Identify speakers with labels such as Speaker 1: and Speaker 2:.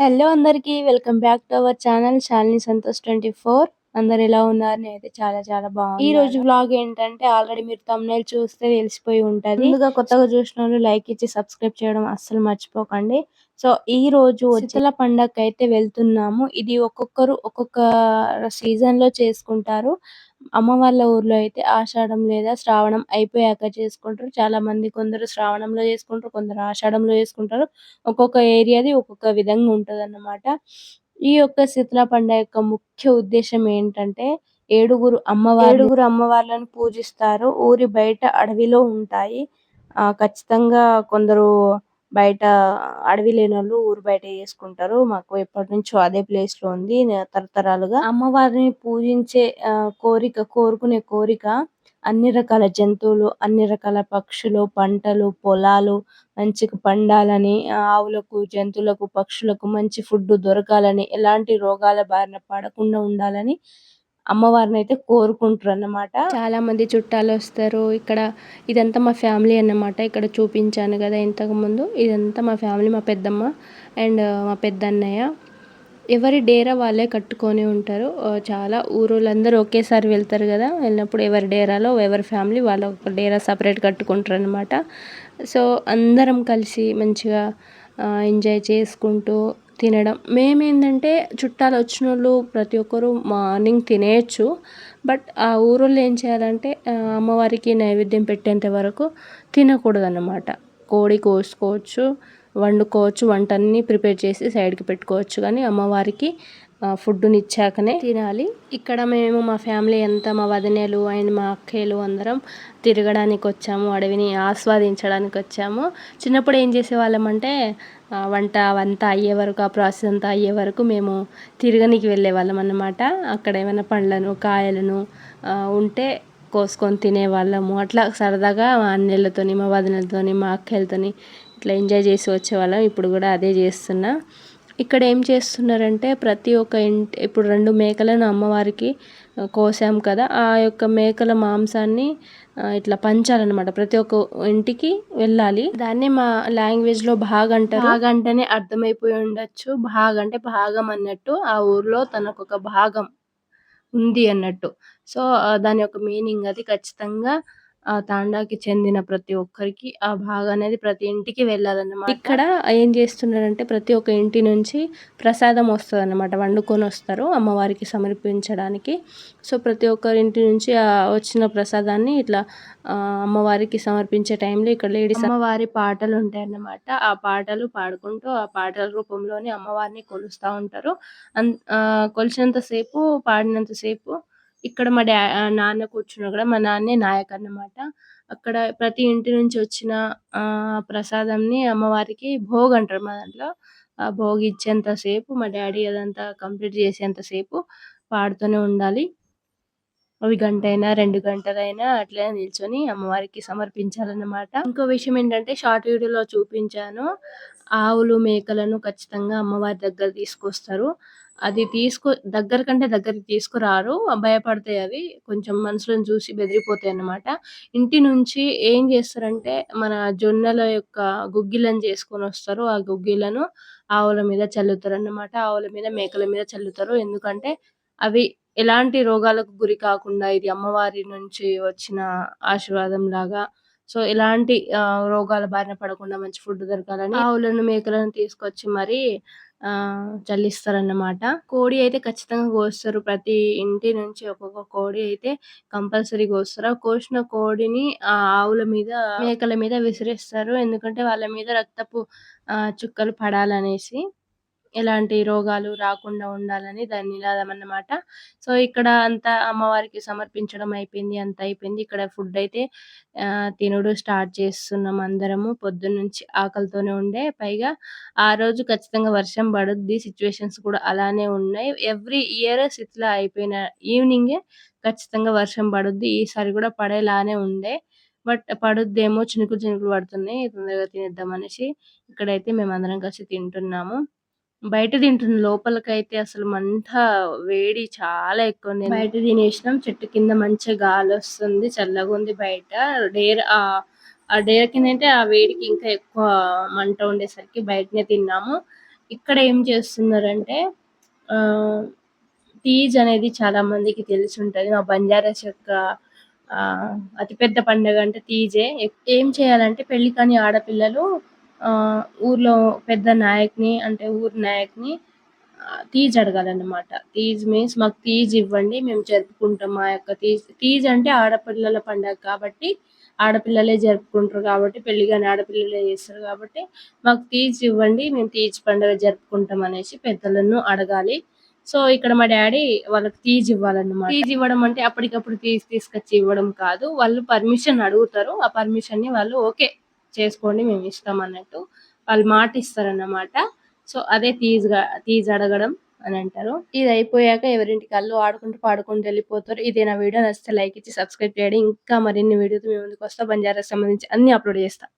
Speaker 1: Hello అందరికీ welcome back to our channel Shalini Santosh twenty four అందరు ఎలా ఉన్నారు? నేనైతే చాలా చాలా బాగున్నాను. ఈ రోజు వ్లాగ్ ఏంటంటే ఆల్రెడీ మీరు తమ్నేల్ చూస్తే తెలిసిపోయి ఉంటది. ముందుగా కొత్తగా చూసిన వాళ్ళు లైక్ ఇచ్చి సబ్స్క్రైబ్ చేయడం అస్సలు మర్చిపోకండి. సో ఈ రోజు శీతల పండగకి అయితే వెళ్తున్నాము. ఇది ఒక్కొక్కరు ఒక్కొక్క సీజన్లో చేసుకుంటారు. అమ్మ వాళ్ళ ఊర్లో అయితే ఆషాఢం లేదా శ్రావణం అయిపోయాక చేసుకుంటారు. చాలా మంది కొందరు శ్రావణంలో చేసుకుంటారు కొందరు ఆషాఢంలో చేసుకుంటారు. ఒక్కొక్క ఏరియాది ఒక్కొక్క విధంగా ఉంటది అన్నమాట ఈ యొక్క శీతల పండగ యొక్క ముఖ్య ఉద్దేశం ఏంటంటే ఏడుగురు అమ్మవారు ఏడుగురు అమ్మవార్లను పూజిస్తారు. ఊరి బయట అడవిలో ఉంటాయి. ఆ ఖచ్చితంగా కొందరు బయట అడవి లేనోళ్ళు ఊరు బయట చేసుకుంటారు మాకు ఎప్పటి నుంచో అదే ప్లేస్లో ఉంది. తరతరాలుగా అమ్మవారిని పూజించే ఆ కోరిక కోరుకునే కోరిక అన్ని రకాల జంతువులు అన్ని రకాల పక్షులు పంటలు పొలాలు మంచిగా పండాలని ఆవులకు జంతువులకు పక్షులకు మంచి ఫుడ్ దొరకాలని ఎలాంటి రోగాల బారిన పడకుండా ఉండాలని అమ్మవారిని అయితే కోరుకుంటారు అన్నమాట చాలా మంది చుట్టాలు వస్తారు. ఇక్కడ ఇదంతా మా ఫ్యామిలీ అన్నమాట. ఇక్కడ చూపించాను కదా ఇంతకు ముందు. ఇదంతా మా ఫ్యామిలీ మా పెద్దమ్మ అండ్ మా పెద్దన్నయ్య. ఎవరి డేరా వాళ్ళే కట్టుకొని ఉంటారు. చాలా ఊరోళ్ళందరూ ఒకేసారి వెళ్తారు కదా. వెళ్ళినప్పుడు ఎవరి డేరాలో ఎవరి ఫ్యామిలీ వాళ్ళ ఒక డేరా సపరేట్ కట్టుకుంటారు అనమాట సో అందరం కలిసి మంచిగా ఎంజాయ్ చేసుకుంటూ తినడం. మేమేంటంటే చుట్టాలు వచ్చిన వాళ్ళు ప్రతి ఒక్కరు మార్నింగ్ తినేయచ్చు. బట్ ఆ ఊరోళ్ళు ఏం చేయాలంటే అమ్మవారికి నైవేద్యం పెట్టేంత వరకు తినకూడదు అన్నమాట కోడి కోసుకోవచ్చు వండుకోవచ్చు వంట అన్నీ ప్రిపేర్ చేసి సైడ్కి పెట్టుకోవచ్చు. కానీ అమ్మవారికి ఫుడ్ని ఇచ్చాకనే తినాలి. ఇక్కడ మేము మా ఫ్యామిలీ అంతా మా వదినలు అండ్ మా అక్కలు అందరం తిరగడానికి వచ్చాము అడవిని ఆస్వాదించడానికి వచ్చాము చిన్నప్పుడు ఏం చేసేవాళ్ళం అంటే వంట అవంతా అయ్యే వరకు ఆ ప్రాసెస్ అంతా అయ్యే వరకు మేము తిరగనికి వెళ్ళే వాళ్ళం అన్నమాట అక్కడ ఏమైనా పండ్లను కాయలను ఉంటే కోసుకొని తినేవాళ్ళము. అట్లా సరదాగా మా అన్నయ్యలతోని మా వదినలతోని మా అక్కలతోని ఇట్లా ఎంజాయ్ చేసి వచ్చేవాళ్ళం ఇప్పుడు కూడా అదే చేస్తున్నా. ఇక్కడ ఏం చేస్తున్నారంటే ప్రతి ఒక్క ఇంటి ఇప్పుడు రెండు మేకలను అమ్మవారికి కోసాం కదా. ఆ యొక్క మేకల మాంసాన్ని ఇట్లా పంచాలన్నమాట. ప్రతి ఒక్క ఇంటికి వెళ్ళాలి. దాన్ని మా లాంగ్వేజ్లో అంటారు. భాగ్ అంటేనే అర్థమైపోయి ఉండొచ్చు. బాగా అంటే భాగం అన్నట్టు. ఆ ఊర్లో తనకు ఒక భాగం ఉంది అన్నట్టు. సో దాని యొక్క మీనింగ్ అది ఖచ్చితంగా ఆ తాండాకి చెందిన ప్రతి ఒక్కరికి ఆ భాగం అనేది ప్రతి ఇంటికి వెళ్ళాలన్నమాట. ఇక్కడ ఏం చేస్తున్నారంటే ప్రతి ఒక్క ఇంటి నుంచి ప్రసాదం వస్తుంది అన్నమాట వండుకొని వస్తారు అమ్మవారికి సమర్పించడానికి. సో ప్రతి ఒక్కరి ఇంటి నుంచి వచ్చిన ప్రసాదాన్ని ఇట్లా అమ్మవారికి సమర్పించే టైంలో ఇక్కడ లేడీస్ అమ్మవారి పాటలు ఉంటాయి అన్నమాట ఆ పాటలు పాడుకుంటూ ఆ పాటల రూపంలోనే అమ్మవారిని కొలుస్తూ ఉంటారు. కొలిచినంత సేపు పాడినంత సేపు ఇక్కడ మా డా నాన్న కూర్చున్నాడు కూడా మా నాన్నే నాయక్ అన్నమాట. అక్కడ ప్రతి ఇంటి నుంచి వచ్చిన ఆ ప్రసాదంని అమ్మవారికి భోగ్ అంటారు మా దాంట్లో. ఆ భోగి ఇచ్చేంత సేపు మా డాడీ అదంతా కంప్లీట్ చేసేంత సేపు పాడుతూనే ఉండాలి. అవి గంట అయినా రెండు గంటలైనా అట్లే నిల్చొని అమ్మవారికి సమర్పించాలన్నమాట. ఇంకో విషయం ఏంటంటే షార్ట్ వీడియోలో చూపించాను. ఆవులు మేకలను ఖచ్చితంగా అమ్మవారి దగ్గర తీసుకొస్తారు. అది తీసుకో దగ్గర కంటే దగ్గరికి తీసుకురారు. భయపడతాయి అవి. కొంచెం మనుషులను చూసి బెదిరిపోతాయి అన్నమాట. ఇంటి నుంచి ఏం చేస్తారంటే మన జొన్నల యొక్క గుగ్గిలను చేసుకొని వస్తారు. ఆ గుగ్గిలను ఆవుల మీద చల్లుతారు అన్నమాట ఆవుల మీద మేకల మీద చల్లుతారు. ఎందుకంటే అవి ఎలాంటి రోగాలకు గురి కాకుండా ఇది అమ్మవారి నుంచి వచ్చిన ఆశీర్వాదం లాగా. సో ఎలాంటి రోగాల బారిన పడకుండా మంచి ఫుడ్ దొరకాలని ఆవులను మేకలను తీసుకొచ్చి మరి ఆ చల్లిస్తారన్నమాట. కోడి అయితే ఖచ్చితంగా కోస్తారు. ప్రతి ఇంటి నుంచి ఒక్కొక్క కోడి అయితే కంపల్సరీ కోస్తారు. ఆ కోసిన కోడిని ఆ ఆవుల మీద మేకల మీద విసిరేస్తారు. ఎందుకంటే వాళ్ళ మీద రక్తపు ఆ చుక్కలు పడాలనేసి. ఎలాంటి రోగాలు రాకుండా ఉండాలని దాని నినాదం అన్నమాట సో ఇక్కడ అంతా అమ్మవారికి సమర్పించడం అయిపోయింది అంత అయిపోయింది. ఇక్కడ ఫుడ్ అయితే తినడం తినుడు స్టార్ట్ చేస్తున్నాం అందరము. పొద్దున్నుంచి ఆకలితోనే ఉండే. పైగా ఆ రోజు ఖచ్చితంగా వర్షం పడుద్ది. సిచ్యువేషన్స్ కూడా అలానే ఉన్నాయి. ఎవ్రీ ఇయర్ ఇట్లా అయిపోయిన ఈవినింగే ఖచ్చితంగా వర్షం పడుద్ది. ఈసారి కూడా పడేలానే ఉండే. బట్ పడుద్దేమో చినుకులు చినుకులు పడుతున్నాయి. తొందరగా తినేద్దాం అనేసి ఇక్కడైతే మేము అందరం కలిసి తింటున్నాము. బయట తింటున్న లోపలికైతే అసలు మంట వేడి చాలా ఎక్కువ ఉంది బయట తినేసినాం. చెట్టు కింద మంచిగా గాలి వస్తుంది చల్లగా ఉంది బయట. డేర్ ఆ డేర్ కింద అంటే ఆ వేడికి ఇంకా ఎక్కువ మంట ఉండేసరికి బయటనే తిన్నాము. ఇక్కడ ఏం చేస్తున్నారంటే ఆ తీజ్ అనేది చాలా మందికి తెలిసి ఉంటుంది. మా బంజారాస్ యొక్క అతిపెద్ద పండుగ అంటే తీజే ఏం చేయాలంటే పెళ్ళి కాని ఆడపిల్లలు ఊర్లో పెద్ద నాయకుని అంటే ఊరి నాయకుని తీజ్ అడగాలన్నమాట. తీజ్ మీన్స్ మాకు తీజ్ ఇవ్వండి మేము జరుపుకుంటాం మా యొక్క తీజ్. తీజ్ అంటే ఆడపిల్లల పండగ కాబట్టి ఆడపిల్లలే జరుపుకుంటారు కాబట్టి పెళ్ళి కానీ ఆడపిల్లలే చేస్తారు కాబట్టి మాకు తీజ్ ఇవ్వండి మేము తీజ్ పండుగ జరుపుకుంటాం అనేసి పెద్దలను అడగాలి. సో ఇక్కడ మా డాడీ వాళ్ళకి తీజ్ ఇవ్వాలన్నమాట. తీజ్ ఇవ్వడం అంటే అప్పటికప్పుడు తీజ్ తీసుకొచ్చి ఇవ్వడం కాదు వాళ్ళు పర్మిషన్ అడుగుతారు ఆ పర్మిషన్ని వాళ్ళు ఓకే చేసుకోండి మేము ఇస్తాం అన్నట్టు వాళ్ళు మాట ఇస్తారన్నమాట. సో అదే తీజ్ తీజ్ అడగడం అని అంటారు. ఇది అయిపోయాక ఎవరింటికి అల్లు ఆడుకుంటూ పాడుకుంటూ వెళ్ళిపోతారు. ఇదే నా వీడియో. నచ్చితే లైక్ ఇచ్చి సబ్స్క్రైబ్ చేయండి. ఇంకా మరిన్ని వీడియోస్ మీ ముందుకు వస్తా. బంజారా సంబంధించి అన్ని అప్లోడ్ చేస్తా.